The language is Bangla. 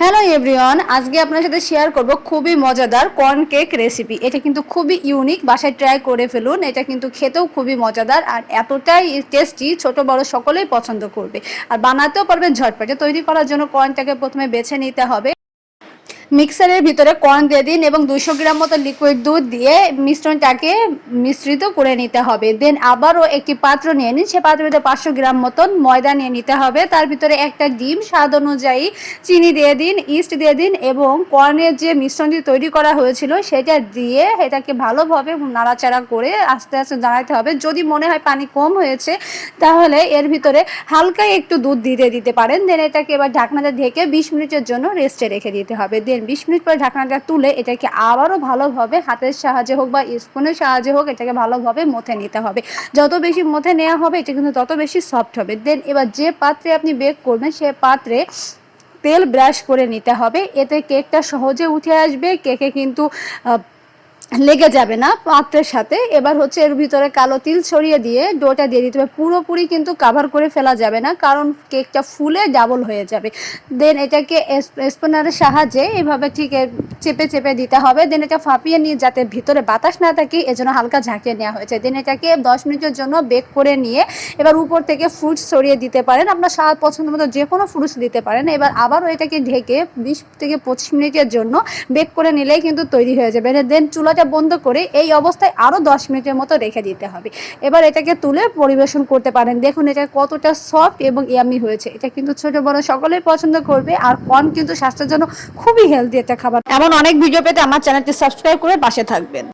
হ্যালো এভরিওয়ান আজকে আপনার সাথে শেয়ার করব খুবই মজাদার কর্ন কেক রেসিপি এটা কিন্তু খুবই ইউনিক বাসায় ট্রাই করে ফেলুন। এটা কিন্তু খেতেও খুবই মজাদার আর এতটাই টেস্টি ছোট, বড় সকলেই পছন্দ করবে। আর বানাতেও পারবেন ঝটপটে। তৈরি করার জন্য কর্নটাকে প্রথমে বেছে নিতে হবে। মিক্সারের ভিতরে কর্ন দিয়ে দিন এবং দুশো গ্রাম মতো লিকুইড দুধ দিয়ে মিশ্রণটাকে মিশ্রিত করে নিতে হবে। দেন আবারও একটি পাত্র নিয়ে নিন। সে পাত্রের ভিতরে পাঁচশো গ্রাম মতন ময়দা নিয়ে নিতে হবে। তার ভিতরে একটা ডিম, স্বাদ অনুযায়ী চিনি দিয়ে দিন ইস্ট দিয়ে দিন এবং কর্নের যে মিশ্রণটি তৈরি করা হয়েছিল সেটা দিয়ে এটাকে ভালোভাবে নাড়াচাড়া করে আস্তে আস্তে দাঁড়াতে হবে। যদি মনে হয় পানি কম হয়েছে, তাহলে এর ভিতরে হালকা একটু দুধ দিতে দিতে পারেন। দেন এটাকে এবার ঢাকনাতে ঢেকে বিশ মিনিটের জন্য রেস্টে রেখে দিতে হবে। দেন বিশ মিনিট পরে ঢাকনাটা তুলে এটাকে আবারও ভালোভাবে হাতের সাহায্যে হোক বা স্পুনের সাহায্যে হোক এটাকে ভালোভাবে মথে নিতে হবে। যত বেশি মথে নেওয়া হবে, এটা কিন্তু তত বেশি সফট হবে। দেন, এবার যে পাত্রে আপনি বেক করবেন, সে পাত্রে তেল ব্রাশ করে নিতে হবে। এতে কেকটা সহজে উঠে আসবে। কেকে কিন্তু লেগে যাবে না পাত্রের সাথে। এবার হচ্ছে এর ভিতরে কালো তিল ছড়িয়ে দিয়ে ডোটা দিয়ে দিতে হবে। পুরোপুরি কিন্তু কাভার করে ফেলা যাবে না, কারণ কেকটা ফুলে ডাবল হয়ে যাবে। দেন এটাকে স্পেনারের সাহায্যে এভাবে ঠিক চেপে চেপে দিতে হবে। দেন এটা ফাঁপিয়ে নিয়ে যাতে ভিতরে বাতাস না থাকে, এজন্য হালকা ঝাঁকিয়ে নেওয়া হয়েছে। দেন এটাকে দশ মিনিটের জন্য বেক করে নিয়ে এবার উপর থেকে ফ্রুটস ছড়িয়ে দিতে পারেন। আপনার স্বাদ পছন্দ মতো যে কোনো ফ্রুটস দিতে পারেন। এবার আবারও এটাকে ঢেকে বিশ থেকে পঁচিশ মিনিটের জন্য বেক করে নিলেই কিন্তু তৈরি হয়ে যাবে। দেন চুলাটা বন্ধ করে এই অবস্থায় আরও দশ মিনিটের মতো রেখে দিতে হবে। এবার এটাকে তুলে পরিবেশন করতে পারেন। দেখুন এটা কতটা সফট এবং ইয়ামি হয়েছে। এটা কিন্তু ছোট বড় সকলেই পছন্দ করবে। আর কর্ন কিন্তু স্বাস্থ্যের জন্য খুবই হেলদি একটা খাবার। এমন অনেক ভিডিও পেতে আমার চ্যানেলটি সাবস্ক্রাইব করে পাশে থাকবেন।